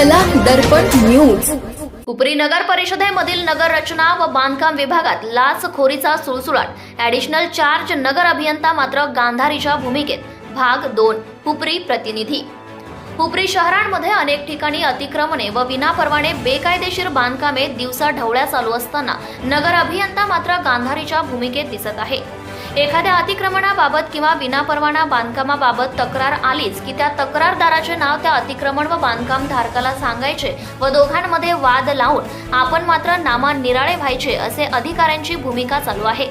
कला दर्पण न्यूज. उपरी नगर परिषदेमधील नगर रचना व बांधकाम विभागात लाचखोरीचा सुळसुळाट. ॲडिशनल चार्ज नगर अभियंता मात्र गांधारीच्या भूमिकेत. भाग दोन हुपरी प्रतिनिधी. हुपरी शहरांमध्ये अनेक ठिकाणी अतिक्रमणे व विनापरवाने बेकायदेशीर बांधकामे दिवसा ढवळ्या चालू असताना नगर अभियंता मात्र गांधारीच्या भूमिकेत दिसत आहे. एखाद्या अतिक्रमणाबाबत किंवा विनापरवाना बांधकामाबाबत तक्रार आलीच की त्या तक्रारदाराचे नाव त्या अतिक्रमण व बांधकाम धारकाला सांगायचे व दोघांमध्ये वाद लावून आपण मात्र नामा निराळे व्हायचे असे अधिकाऱ्यांची भूमिका चालू आहे.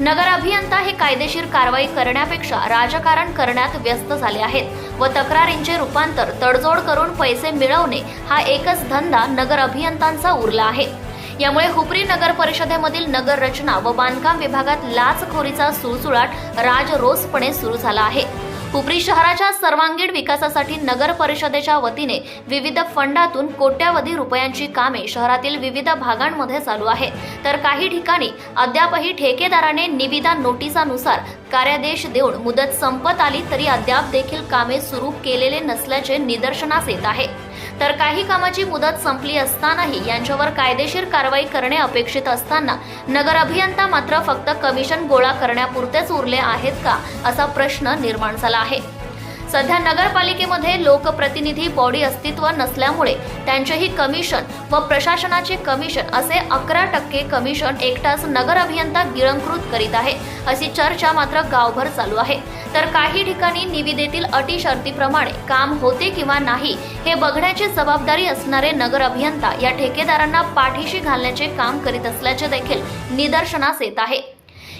नगर अभियंता हे कायदेशीर कारवाई करण्यापेक्षा राजकारण करण्यात व्यस्त झाले आहेत व तक्रारींचे रूपांतर तडजोड करून पैसे मिळवणे हा एकच धंदा नगर अभियंतांचा उरला आहे. यामुळे हुपरी नगर परिषदेमधील नगर रचना व बांधकाम विभागात लाचखोरीचा सुळसुळाट राजरोसपणे सुरू झाला आहे. हुपरी शहराच्या सर्वांगीण विकासासाठी नगर परिषदेच्या वतीने विविध फंडातून कोट्यावधी रुपयांची कामे शहरातील विविध भागांमध्ये चालू आहेत तर काही ठिकाणी अद्यापही ठेकेदाराने निविदा नोटिसानुसार कार्यादेश देऊन मुदत संपत आली तरी अद्याप देखील कामे सुरू केलेले नसल्याचे निदर्शनास येत आहे. तर काही कामाची मुदत संपली असतानाही यांच्यावर कायदेशीर कारवाई करणे अपेक्षित असताना नगर अभियंता मात्र फक्त कमिशन गोळा करण्यापुरतेच उरले आहेत का असा प्रश्न निर्माण झाला आहे. सध्या नगरपालिकेमध्ये लोकप्रतिनिधी बॉडी अस्तित्व नसल्यामुळे त्यांचेही कमिशन व प्रशासनाचे कमिशन असे अकरा टक्के कमिशन एकटाच नगर अभियंता गिळंकृत करीत आहे अशी चर्चा मात्र गावभर चालू आहे. तर काही ठिकाणी निविदेतील अटी शर्तीप्रमाणे काम होते किंवा नाही हे बघण्याची जबाबदारी असणारे नगर अभियंता या ठेकेदारांना पाठीशी घालण्याचे काम करीत असल्याचे देखील निदर्शनास येत आहे.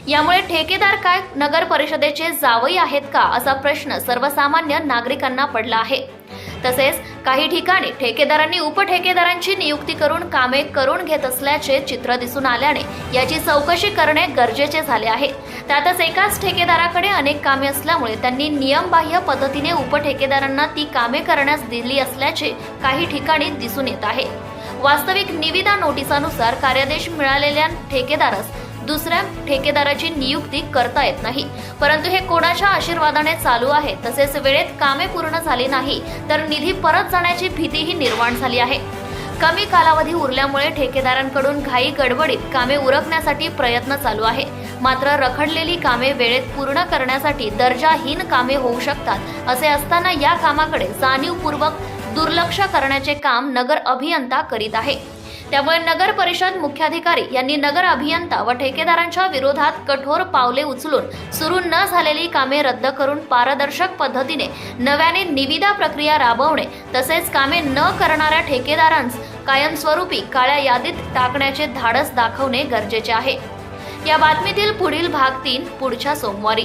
यामुळे ठेकेदार काय नगर परिषदेचे जावई आहेत का असा प्रश्न सर्वसामान्य नागरिकांना पडला आहे. तसेच काही ठिकाणी ठेकेदारांनी उपठेकेदारांची नियुक्ती करून कामे करून घेत असल्याचे चित्र दिसून आल्याने याची चौकशी करणे गरजेचे झाले आहे. त्यातच एकाच ठेकेदाराकडे अनेक कामे असल्यामुळे त्यांनी नियमबाह्य पद्धतीने उपठेकेदारांना ती कामे करण्यास दिली असल्याचे काही ठिकाणी दिसून येत आहे. वास्तविक निविदा नोटिसानुसार कार्यादेश मिळालेल्या ठेकेदारास दुसऱ्या ठेकेदाराची नियुक्ती करता येत नाही. परंतु हे कोणाच्या आशीर्वादाने चालू आहे? तसेच वेळेत कामे पूर्ण झाली नाही तर निधी परत जाण्याची भीतीही निर्माण झाली आहे. कमी कालावधी उरल्यामुळे ठेकेदारांकडून घाई गडबडीत कामे उरकण्यासाठी प्रयत्न चालू आहे. मात्र रखडलेली कामे वेळेत पूर्ण करण्यासाठी दर्जाहीन कामे होऊ शकतात असे असताना या कामाकडे जाणीवपूर्वक दुर्लक्ष करण्याचे काम नगर अभियंता करीत आहे. त्यामुळे नगर परिषद मुख्याधिकारी यांनी नगर अभियंता व ठेकेदारांच्या विरोधात कठोर पावले उचलून सुरू न झालेली कामे रद्द करून पारदर्शक पद्धतीने नव्याने निविदा प्रक्रिया राबवणे तसेच कामे न करणाऱ्या ठेकेदारांस कायमस्वरूपी काळ्या यादीत टाकण्याचे धाडस दाखवणे गरजेचे आहे. या बातमीतील पुढील भाग तीन पुढच्या सोमवारी.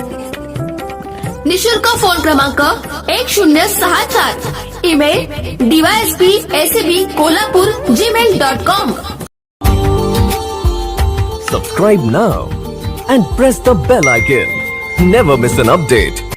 निशुल्क फ़ोन क्रमांक एक शून्य सहा सात email DYSP S B Kolhapur Gmail dot com subscribe now and press the bell icon never miss an update